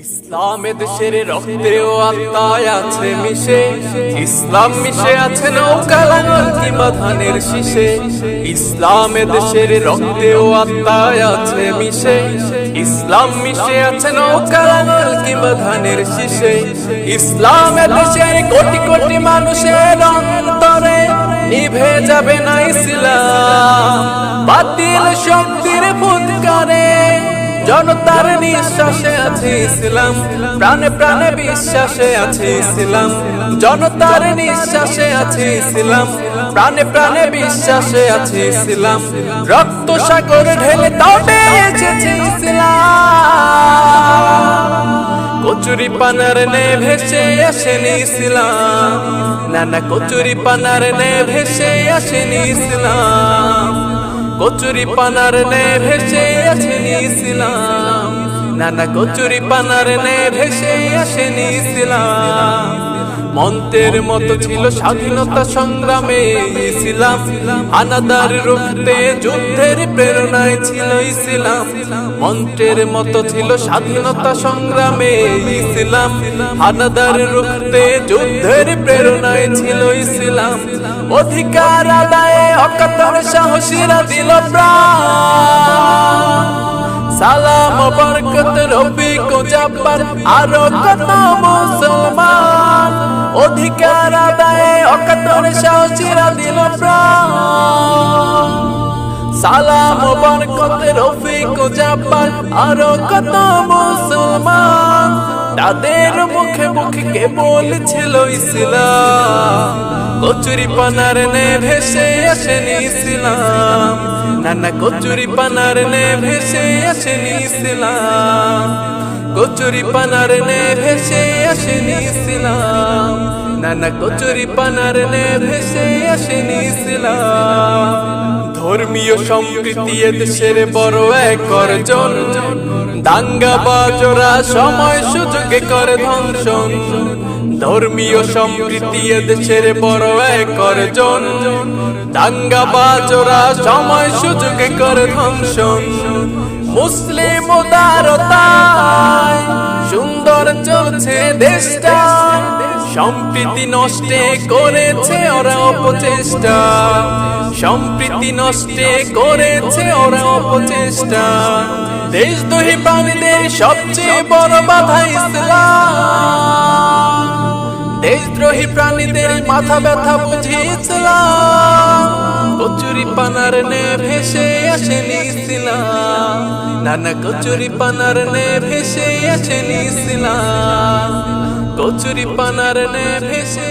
ইসলামে দেশের রক্তে ও আত্মায় আছে মিশে, ইসলাম মিশে আছে নৌকা লাঙল কিংবা ধানের শীষে। ইসলামে দেশের রক্তে ও আত্মায় আছে মিশে, ইসলাম মিশে আছে নৌকা লাঙল কিংবা ধানের শীষে। ইসলামে দেশের কোটি কোটি মানুষের অন্তরে নিভে যাবে না ইসলাম। বাতিল ফুৎকারে জনতার নিঃশ্বাসে আছে ইসলাম প্রাণে প্রাণে বিশ্বাসে আছে ইসলাম জনতার নিঃশ্বাসে আছে ইসলাম প্রাণে প্রাণে বিশ্বাসে আছে ইসলাম রক্ত সাগর ঢেলে তবে এসেছে কচুরি পানার নে ভেসে আসেনি ইসলাম নানা কচুরি পানার নে ভেসে আসেনি ইসলাম কচুরি পানার নে ভেসে আসেনি ইসলাম। নানা কচুরি পানার নে ভেসে আসেনি ইসলাম। মন্ত্রের মতো ছিল স্বাধীনতা সংগ্রামে ইসলাম। আনাদার রুখতে যুদ্ধের প্রেরণায় ছিল ইসলাম। মন্ত্রের মতো ছিল স্বাধীনতা সংগ্রামে ইসলাম। আনাদার রুখতে যুদ্ধের প্রেরণায় ছিল ইসলাম। অধিকার আদায়ে অকাতর সাহসীরা দিল সালাম বরকত রবি কো জব্বার, আরও কত মুসলমান। অধিকার আদায়ে অকাতর সাহসীরা দিল সালাম বরকত রবি কো জব্বার, আরও কত মুসলমান। তাদের মুখে মুখে কে বলছিল ইসলাম? কচুরি পানার নে ভেসে আসেনি ইসলাম। নানা কচুরি পানার নে ভেসে আসেনি ইসলাম। কচুরি পানার নে ভেসে আসেনি ইসলাম। নানা কচুরি পানার নে ভেসে আসেনি ইসলাম। ধর্মীয় সম্প্রীতি দেশের বড় এক অর্জন। দাঙ্গা বাজরা সময় সুযোগে করে ধ্বংসন ধর্মীয় সম্প্রীতি দেশের বড় এক অর্জন। দাঙ্গা বাজরা সময় সুযোগে করে ধ্বংসন মুসলিম উদারতায় সুন্দর চলছে দেশটা। সম্প্রীতি নষ্টে করেছে ওরা অপচেষ্টা। সম্প্রীতি নষ্টে করেছে ওরা অপচেষ্টা। দেশদ্রোহী প্রাণীদের সবচেয়ে বড় বাধা ইসলাম। দেশদ্রোহী প্রাণীদের মাথা ব্যথা বুঝিয়েছিলাম। কচুরি পানার নে ভেসে ইসলাম নানা কচুরি পানার নে ভেসে আসেনি ইসলাম কচুরি পানার নে ভেসে